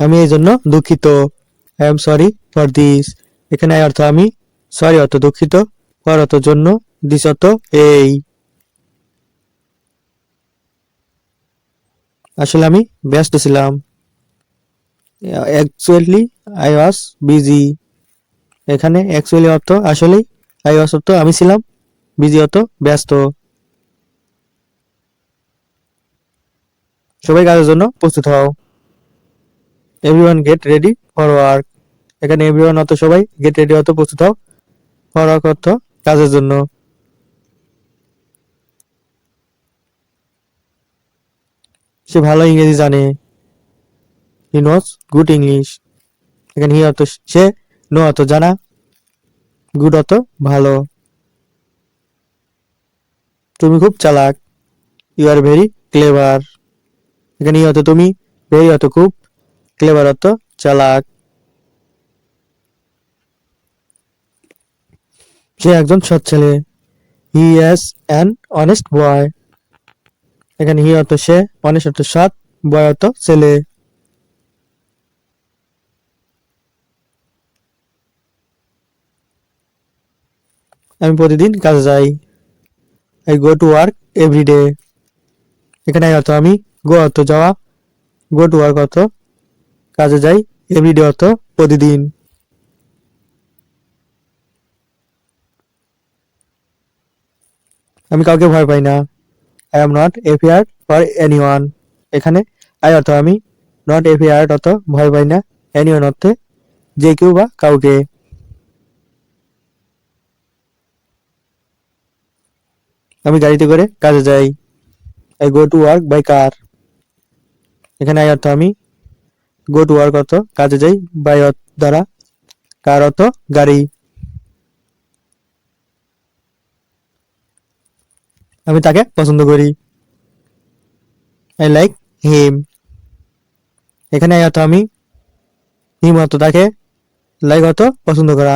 আমি এই জন্য দুঃখিত। I am sorry for this এখানে অর্থ আমি সরি অর্থ দুঃখিত ফর অর্থ জন্য দিস অর্থ এই। আসলে আমি ব্যস্ত ছিলাম। অ্যাকচুয়ালি আই ওয়াজ বিজি এখানে অ্যাকচুয়ালি অর্থ আসলেই আই ওয়াজ অর্থ আমি ছিলাম। বিজি অর্থ ব্যস্ত। সবাই কাজের জন্য প্রস্তুত হও। Everyone get ready for work এখানে এভরিওয়ান অর্থ সবাই গেট রেডি অর্থ প্রস্তুত হও ফর ওয়ার্ক অর্থ কাজের জন্য। সে ভালো ইংরেজি জানে। হি নোস গুড ইংলিশ এখানে হি অর্থ সে নো অর্থ জানা। গুড অর্থ ভালো। তুমি খুব চালাক। ইউ আর ভেরি ক্লেভার এখানে ই অর্থ তুমি ভেরি অর্থ খুব ক্লেভার অর্থ চালাক। সে একজন সৎ ছেলে। He is an honest boy এখানে হি অর্থ সে অনেস্ট সৎ বয় ছেলে। আমি প্রতিদিন কাজে যাই। I go to work every day এখানে অর্থ আমি গো অর্থ যাওয়া গো টু ওয়ার্ক অর্থ কাজে যাই এভরিডে অর্থ প্রতিদিন। আমি কাউকে ভয় পাই না। I am not afraid for anyone এখানে আই অর্থ আমি নট এফিয়ার অর্থ ভয় পাই না এনি ওয়ান অর্থে যে কেউ বা কাউকে। আমি গাড়িতে করে কাজে যাই। I go to work by car এখানে আই অর্থ আমি গো টু ওয়ার্ক অর্থ কাজে যাই বাই দ্বারা কার অর্থ গাড়ি। আমি তাকে পছন্দ করি। আই লাইক হিম এখানে অর্থ আমি হিম অর্থ তাকে লাইক অর্থ পছন্দ করা।